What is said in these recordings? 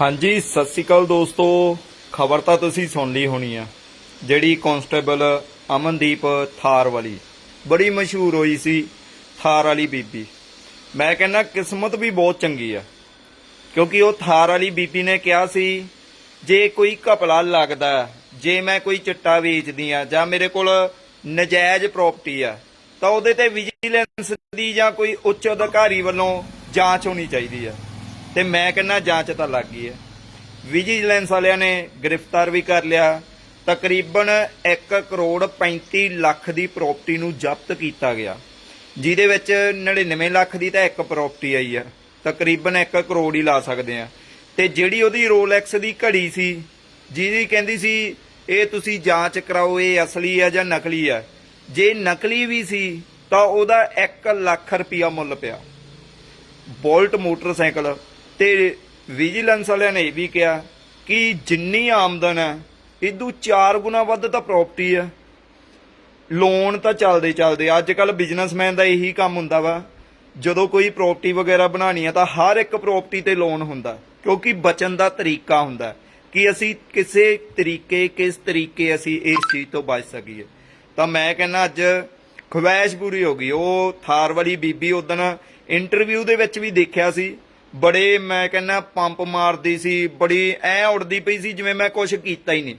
ਹਾਂਜੀ, ਸਤਿ ਸ਼੍ਰੀ ਅਕਾਲ ਦੋਸਤੋ। ਖਬਰ ਤਾਂ ਤੁਸੀਂ ਸੁਣ ਲਈ ਹੋਣੀ ਆ। ਜਿਹੜੀ ਕਾਂਸਟੇਬਲ ਅਮਨਦੀਪ ਥਾਰ ਵਾਲੀ, ਬੜੀ ਮਸ਼ਹੂਰ ਹੋਈ ਸੀ ਥਾਰ ਵਾਲੀ ਬੀਬੀ। ਮੈਂ ਕਹਿੰਦਾ, ਕਿਸਮਤ ਵੀ ਬਹੁਤ ਚੰਗੀ ਆ। ਕਿਉਂਕਿ ਉਹ ਥਾਰ ਵਾਲੀ ਬੀਬੀ ਨੇ ਕਿਹਾ ਸੀ, ਜੇ ਕੋਈ ਘਪਲਾ ਲੱਗਦਾ, ਜੇ ਮੈਂ ਕੋਈ ਚਿੱਟਾ ਵੇਚਦੀ ਆ, ਜਾਂ ਮੇਰੇ ਕੋਲ ਨਜਾਇਜ਼ ਪ੍ਰਾਪਰਟੀ ਆ, ਤਾਂ ਉਹਦੇ ਤੇ ਵਿਜੀਲੈਂਸ ਦੀ ਜਾਂ ਕੋਈ ਉੱਚ ਅਧਿਕਾਰੀ ਵੱਲੋਂ ਜਾਂਚ ਹੋਣੀ ਚਾਹੀਦੀ ਆ। ਤੇ ਮੈਂ ਕਹਿੰਦਾ ਜਾਂਚ ਤਾਂ ਲੱਗ ਗਈ ਹੈ। ਵਿਜੀਲੈਂਸ ਵਾਲਿਆਂ ਨੇ ਗ੍ਰਿਫਤਾਰ ਵੀ ਕਰ ਲਿਆ। ਤਕਰੀਬਨ 1 ਕਰੋੜ 35 ਲੱਖ ਦੀ ਪ੍ਰਾਪਰਟੀ ਨੂੰ ਜ਼ਬਤ ਕੀਤਾ ਗਿਆ। ਜਿਹਦੇ ਵਿੱਚ 99 ਲੱਖ ਦੀ ਤਾਂ ਇੱਕ ਪ੍ਰਾਪਰਟੀ ਆਈ ਆ ਤਕਰੀਬਨ 1 ਕਰੋੜ ਹੀ ਲਾ ਸਕਦੇ ਆ ਤੇ ਜਿਹੜੀ ਉਹਦੀ ਰੋਲੈਕਸ ਦੀ ਘੜੀ ਸੀ, ਜਿਹਦੀ ਕਹਿੰਦੀ ਸੀ, ਇਹ ਤੁਸੀਂ ਜਾਂਚ ਕਰਾਓ, ਇਹ ਅਸਲੀ ਆ ਜਾਂ ਨਕਲੀ ਆ ਜੇ ਨਕਲੀ ਵੀ ਸੀ, ਤਾਂ ਉਹਦਾ 1 ਲੱਖ ਰੁਪਿਆ ਮੁੱਲ ਪਿਆ। ਬੋਲਟ ਮੋਟਰਸਾਈਕਲ ਤੇ ਵਿਜੀਲੈਂਸ ਵਾਲਿਆਂ ਨੇ ਇਹ ਵੀ ਕਿਹਾ ਕਿ ਜਿੰਨੀ ਆਮਦਨ ਹੈ ਇਦੋਂ 4 ਗੁਣਾ ਵੱਧ ਤਾਂ ਪ੍ਰਾਪਰਟੀ ਹੈ ਲੋਨ ਤਾਂ ਚੱਲਦੇ ਚੱਲਦੇ ਅੱਜ ਕੱਲ ਬਿਜ਼ਨਸਮੈਨ ਦਾ ਇਹੀ ਕੰਮ ਹੁੰਦਾ ਵਾ, ਜਦੋਂ ਕੋਈ ਪ੍ਰਾਪਰਟੀ ਵਗੈਰਾ ਬਣਾਣੀ ਆ ਤਾਂ ਹਰ ਇੱਕ ਪ੍ਰਾਪਰਟੀ ਤੇ ਲੋਨ ਹੁੰਦਾ, ਕਿਉਂਕਿ ਬਚਣ ਦਾ ਤਰੀਕਾ ਹੁੰਦਾ, ਕਿ ਅਸੀਂ ਕਿਸੇ ਤਰੀਕੇ, ਕਿਸ ਤਰੀਕੇ ਅਸੀਂ ਇਸ ਚੀਜ਼ ਤੋਂ ਬਚ ਸਕੀਏ। ਤਾਂ ਮੈਂ ਕਹਿੰਦਾ ਅੱਜ ਖੁਆਇਸ਼ ਪੂਰੀ ਹੋ ਗਈ, ਉਹ ਥਾਰ ਵਾਲੀ ਬੀਬੀ ਉਦਣ ਇੰਟਰਵਿਊ ਦੇ ਵਿੱਚ ਵੀ ਦੇਖਿਆ ਸੀ ਬੜੇ ਮੈਂ ਕਹਿੰਦਾ ਪੰਪ ਮਾਰਦੀ ਸੀ, ਬੜੀ ਐ ਉੜਦੀ ਪਈ ਸੀ ਜਿਵੇਂ ਮੈਂ ਕੁਝ ਕੀਤਾ ਹੀ ਨਹੀਂ।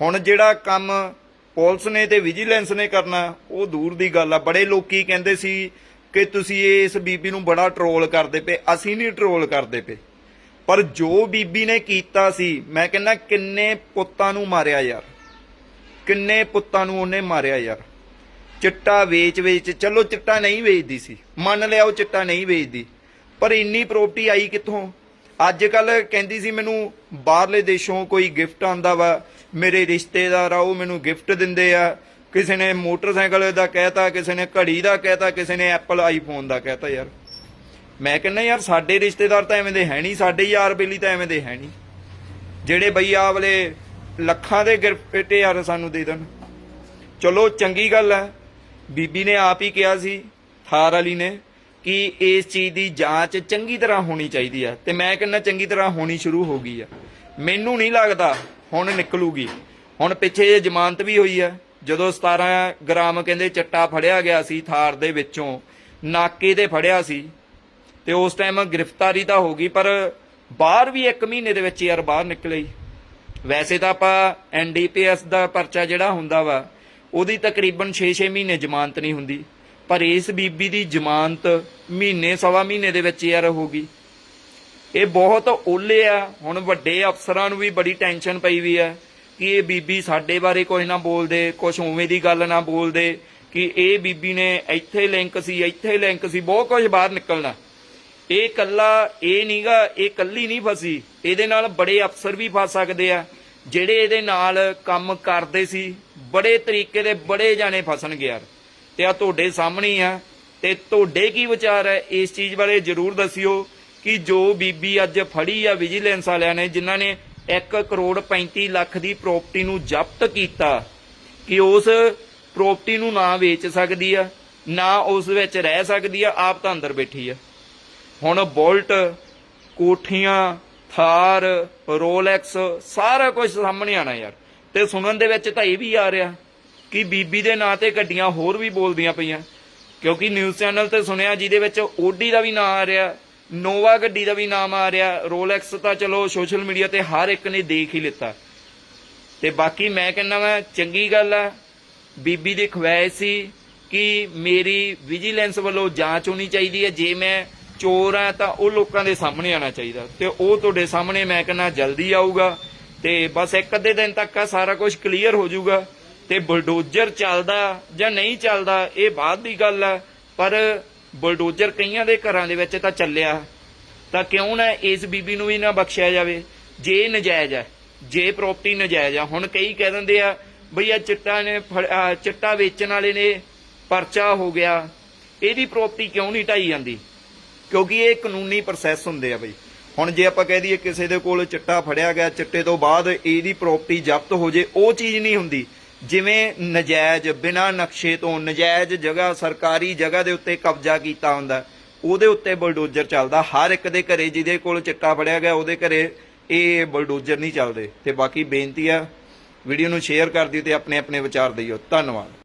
ਹੁਣ ਜਿਹੜਾ ਕੰਮ ਪੁਲਿਸ ਨੇ ਤੇ ਵਿਜੀਲੈਂਸ ਨੇ ਕਰਨਾ, ਉਹ ਦੂਰ ਦੀ ਗੱਲ ਆ। ਬੜੇ ਲੋਕੀ ਕਹਿੰਦੇ ਸੀ ਕਿ ਤੁਸੀਂ ਇਸ ਬੀਬੀ ਨੂੰ ਬੜਾ ਟਰੋਲ ਕਰਦੇ ਪਏ। ਅਸੀਂ ਨਹੀਂ ਟਰੋਲ ਕਰਦੇ ਪਏ। ਪਰ ਜੋ ਬੀਬੀ ਨੇ ਕੀਤਾ ਸੀ, ਮੈਂ ਕਹਿੰਦਾ ਕਿੰਨੇ ਪੁੱਤਾਂ ਨੂੰ ਮਾਰਿਆ ਯਾਰ। ਕਿੰਨੇ ਪੁੱਤਾਂ ਨੂੰ ਉਹਨੇ ਮਾਰਿਆ ਯਾਰ। ਚਿੱਟਾ ਵੇਚ ਵੇਚ ਚਲੋ ਚਿੱਟਾ ਨਹੀਂ ਵੇਚਦੀ ਸੀ। ਮੰਨ ਲਿਆ ਉਹ ਚਿੱਟਾ ਨਹੀਂ ਵੇਚਦੀ। ਪਰ ਇੰਨੀ ਪ੍ਰਾਪਰਟੀ ਆਈ ਕਿੱਥੋਂ? ਅੱਜ ਕੱਲ ਕਹਿੰਦੀ ਸੀ ਮੈਨੂੰ, ਬਾਹਰਲੇ ਦੇਸ਼ੋਂ ਕੋਈ ਗਿਫਟ ਆਂਦਾ ਵਾ, ਮੇਰੇ ਰਿਸ਼ਤੇਦਾਰ ਆ, ਉਹ ਮੈਨੂੰ ਗਿਫਟ ਦਿੰਦੇ ਆ। ਕਿਸੇ ਨੇ ਮੋਟਰਸਾਈਕਲ ਦਾ ਕਹਿਤਾ, ਕਿਸੇ ਨੇ ਘੜੀ ਦਾ ਕਹਿਤਾ, ਕਿਸੇ ਨੇ ਐਪਲ ਆਈਫੋਨ ਦਾ ਕਹਿਤਾ ਯਾਰ। ਮੈਂ ਕਹਿੰਦਾ ਯਾਰ, ਸਾਡੇ ਰਿਸ਼ਤੇਦਾਰ ਤਾਂ ਐਵੇਂ ਦੇ ਹੈ ਨਹੀਂ, ਸਾਡੇ ਯਾਰ ਬੇਲੀ ਤਾਂ ਐਵੇਂ ਦੇ ਹੈ ਨਹੀਂ। ਜਿਹੜੇ ਬਈ ਆ ਵਾਲੇ ਲੱਖਾਂ ਦੇ ਗਿਫਟ ਯਾਰ ਸਾਨੂੰ ਦੇ ਦੇਣ। ਚਲੋ, ਚੰਗੀ ਗੱਲ ਹੈ ਬੀਬੀ ਨੇ ਆਪ ਹੀ ਕਿਹਾ ਸੀ, ਥਾਰ ਵਾਲੀ ਨੇ। ਕਿ ਇਸ ਚੀਜ਼ ਦੀ ਜਾਂਚ ਚੰਗੀ ਤਰ੍ਹਾਂ ਹੋਣੀ ਚਾਹੀਦੀ ਹੈ ਤੇ ਮੈਂ ਕਹਿੰਦਾ ਚੰਗੀ ਤਰ੍ਹਾਂ ਹੋਣੀ ਸ਼ੁਰੂ ਹੋ ਗਈ ਆ। ਮੈਨੂੰ ਨਹੀਂ ਲੱਗਦਾ ਹੁਣ ਨਿਕਲੂਗੀ। ਹੁਣ ਪਿੱਛੇ ਜੇ ਜ਼ਮਾਨਤ ਵੀ ਹੋਈ ਹੈ ਜਦੋਂ 17 ਗ੍ਰਾਮ ਕਹਿੰਦੇ ਚੱਟਾ ਫੜਿਆ ਗਿਆ ਸੀ ਥਾਰ ਦੇ ਵਿੱਚੋਂ, ਨਾਕੇ ਤੇ ਫੜਿਆ ਸੀ ਤੇ ਉਸ ਟਾਈਮ ਗ੍ਰਿਫਤਾਰੀ ਤਾਂ ਹੋ ਗਈ, ਪਰ ਬਾਹਰ ਵੀ 1 ਮਹੀਨੇ ਦੇ ਵਿੱਚ ਯਾਰ ਬਾਹਰ ਨਿਕਲੇ ਵੈਸੇ ਤਾਂ ਆਪਾਂ ਐਨਡੀਪੀਐਸ ਦਾ ਪਰਚਾ ਜਿਹੜਾ ਹੁੰਦਾ ਵਾ, ਉਹਦੀ ਤਕਰੀਬਨ 6-6 ਮਹੀਨੇ ਜ਼ਮਾਨਤ ਨਹੀਂ ਹੁੰਦੀ। ਪਰ ਇਸ ਬੀਬੀ ਦੀ ਜ਼ਮਾਨਤ ਮਹੀਨੇ, ਸਵਾ ਮਹੀਨੇ ਦੇ ਵਿੱਚ ਯਾਰ ਹੋ ਗਈ ਇਹ ਬਹੁਤ ਓਲੇ ਆ। ਹੁਣ ਵੱਡੇ ਅਫਸਰਾਂ ਨੂੰ ਵੀ ਬੜੀ ਟੈਨਸ਼ਨ ਪਈ ਵੀ ਆ ਕਿ ਇਹ ਬੀਬੀ ਸਾਡੇ ਬਾਰੇ ਕੁਝ ਨਾ ਬੋਲਦੇ ਕੁਝ ਉਵੇਂ ਦੀ ਗੱਲ ਨਾ ਬੋਲਦੇ ਕਿ ਇਹ ਬੀਬੀ ਨੇ ਇੱਥੇ ਲਿੰਕ ਸੀ, ਇੱਥੇ ਲਿੰਕ ਸੀ, ਬਹੁਤ ਕੁਝ ਬਾਹਰ ਨਿਕਲਣਾ। ਇਹ ਕੱਲਾ ਇਹ ਨਹੀਂਗਾ ਇਹ ਕੱਲੀ ਨਹੀਂ ਫਸੀ। ਇਹਦੇ ਨਾਲ ਬੜੇ ਅਫਸਰ ਵੀ ਫਸ ਸਕਦੇ ਆ। ਜਿਹੜੇ ਇਹਦੇ ਨਾਲ ਕੰਮ ਕਰਦੇ ਸੀ, ਬੜੇ ਤਰੀਕੇ ਦੇ ਬੜੇ ਜਾਣੇ ਫਸਣਗੇ ਯਾਰ। ਤੇ ਆ ਤੁਹਾਡੇ ਸਾਹਮਣੇ ਆ। ਤੇ ਤੁਹਾਡੇ ਕੀ ਵਿਚਾਰ ਹੈ? ਇਸ ਚੀਜ਼ ਬਾਰੇ ਜਰੂਰ ਦੱਸਿਓ ਕਿ ਜੋ ਬੀਬੀ ਅੱਜ ਫੜੀ ਆ ਵਿਜੀਲੈਂਸ ਵਾਲਿਆਂ ਨੇ, ਜਿਨ੍ਹਾਂ ਨੇ 1 ਕਰੋੜ 35 ਲੱਖ ਦੀ ਪ੍ਰਾਪਰਟੀ ਨੂੰ ਜ਼ਬਤ ਕੀਤਾ, ਕਿ ਉਸ ਪ੍ਰਾਪਰਟੀ ਨੂੰ ਨਾ ਵੇਚ ਸਕਦੀ ਆ, ਨਾ ਉਸ ਵਿੱਚ ਰਹਿ ਸਕਦੀ ਆ, ਆਪ ਤਾਂ ਅੰਦਰ ਬੈਠੀ ਆ। ਹੁਣ ਬੋਲਟ, ਕੋਠੀਆਂ, ਥਾਰ, ਰੋਲੈਕਸ, ਸਾਰਾ ਕੁਝ ਸਾਹਮਣੇ ਆਣਾ ਯਾਰ। ਤੇ ਸੁਣਨ ਦੇ ਵਿੱਚ ਤਾਂ ਇਹ ਵੀ ਆ ਰਿਹਾ ਕਿ ਬੀਬੀ ਦੇ ਨਾਂ ਤੇ ਗੱਡੀਆਂ ਹੋਰ ਵੀ ਬੋਲਦੀਆਂ ਪਈਆਂ। ਕਿਉਂਕਿ ਨਿਊਜ਼ ਚੈਨਲ ਤੇ ਸੁਣਿਆ ਜਿਹਦੇ ਵਿੱਚ ਓਡੀ ਦਾ ਵੀ ਨਾਂ ਆ ਰਿਹਾ, ਨੋਵਾ ਗੱਡੀ ਦਾ ਵੀ ਨਾਮ ਆ ਰਿਹਾ, ਰੋਲੈਕਸ ਤਾਂ ਚਲੋ ਸੋਸ਼ਲ ਮੀਡੀਆ ਤੇ ਹਰ ਇੱਕ ਨੇ ਦੇਖ ਹੀ ਲਿੱਤਾ। ਤੇ ਬਾਕੀ ਮੈਂ ਕਹਿੰਦਾ ਮੈਂ ਚੰਗੀ ਗੱਲ ਆ, ਬੀਬੀ ਦੀ ਖਵਾਇਸ਼ ਸੀ ਕਿ ਮੇਰੀ ਵਿਜੀਲੈਂਸ ਵੱਲੋਂ ਜਾਂਚ ਹੋਣੀ ਚਾਹੀਦੀ ਹੈ ਜੇ ਮੈਂ ਚੋਰ ਆ ਤਾਂ ਉਹ ਲੋਕਾਂ ਦੇ ਸਾਹਮਣੇ ਆਣਾ ਚਾਹੀਦਾ। ਤੇ ਉਹ ਤੁਹਾਡੇ ਸਾਹਮਣੇ ਮੈਂ ਕਹਿੰਦਾ ਜਲਦੀ ਆਊਗਾ ਤੇ ਬਸ ਇੱਕ ਅੱਧੇ ਦਿਨ ਤੱਕ ਆ, ਸਾਰਾ ਕੁਝ ਕਲੀਅਰ ਹੋ ਜਾਊਗਾ। ਤੇ ਬਲਡੋਜਰ ਚੱਲਦਾ ਜਾਂ ਨਹੀਂ ਚੱਲਦਾ, ਇਹ ਬਾਅਦ ਦੀ ਗੱਲ ਆ। ਪਰ ਬਲਡੋਜਰ ਕਈਆਂ ਦੇ ਘਰਾਂ ਦੇ ਵਿੱਚ ਤਾਂ ਚੱਲਿਆ। ਤਾਂ ਕਿਉਂ ਨਾ ਇਸ ਬੀਬੀ ਨੂੰ ਵੀ ਨਾ ਬਖਸ਼ਿਆ ਜਾਵੇ? ਜੇ ਇਹ ਨਜਾਇਜ਼ ਹੈ ਜੇ ਪ੍ਰਾਪਰਟੀ ਨਜਾਇਜ਼ ਆ। ਹੁਣ ਕਈ ਕਹਿ ਦਿੰਦੇ ਆ, ਬਈ ਆ ਚਿੱਟਾ ਨੇ ਫੜ- ਚਿੱਟਾ ਵੇਚਣ ਵਾਲੇ ਨੇ, ਪਰਚਾ ਹੋ ਗਿਆ। ਇਹਦੀ ਪ੍ਰਾਪਰਟੀ ਕਿਉਂ ਨਹੀਂ ਢਾਈ ਜਾਂਦੀ? ਕਿਉਂਕਿ ਇਹ ਕਾਨੂੰਨੀ ਪ੍ਰੋਸੈਸ ਹੁੰਦੇ ਆ ਬਈ। ਹੁਣ ਜੇ ਆਪਾਂ ਕਹਿ ਦਈਏ ਕਿਸੇ ਦੇ ਕੋਲ ਚਿੱਟਾ ਫੜਿਆ ਗਿਆ, ਚਿੱਟੇ ਤੋਂ ਬਾਅਦ ਇਹਦੀ ਪ੍ਰਾਪਰਟੀ ਜ਼ਬਤ ਹੋ ਜੇ, ਉਹ ਚੀਜ਼ ਨਹੀਂ ਹੁੰਦੀ। ਜਿਵੇਂ ਨਜਾਇਜ਼, ਬਿਨਾਂ ਨਕਸ਼ੇ ਤੋਂ ਨਜਾਇਜ਼ ਜਗ੍ਹਾ, ਸਰਕਾਰੀ ਜਗ੍ਹਾ ਦੇ ਉੱਤੇ ਕਬਜ਼ਾ ਕੀਤਾ ਹੁੰਦਾ, ਉਹਦੇ ਉੱਤੇ ਬਲਡੋਜ਼ਰ ਚੱਲਦਾ। ਹਰ ਇੱਕ ਦੇ ਘਰੇ ਜਿਹਦੇ ਕੋਲ ਚਿੱਟਾ ਫੜਿਆ ਗਿਆ, ਉਹਦੇ ਘਰੇ ਇਹ ਬਲਡੋਜ਼ਰ ਨਹੀਂ ਚੱਲਦੇ। ਤੇ ਬਾਕੀ ਬੇਨਤੀ ਆ, ਵੀਡੀਓ ਨੂੰ ਸ਼ੇਅਰ ਕਰ ਦਿਓ ਤੇ ਆਪਣੇ ਆਪਣੇ ਵਿਚਾਰ ਦਿਓ। ਧੰਨਵਾਦ।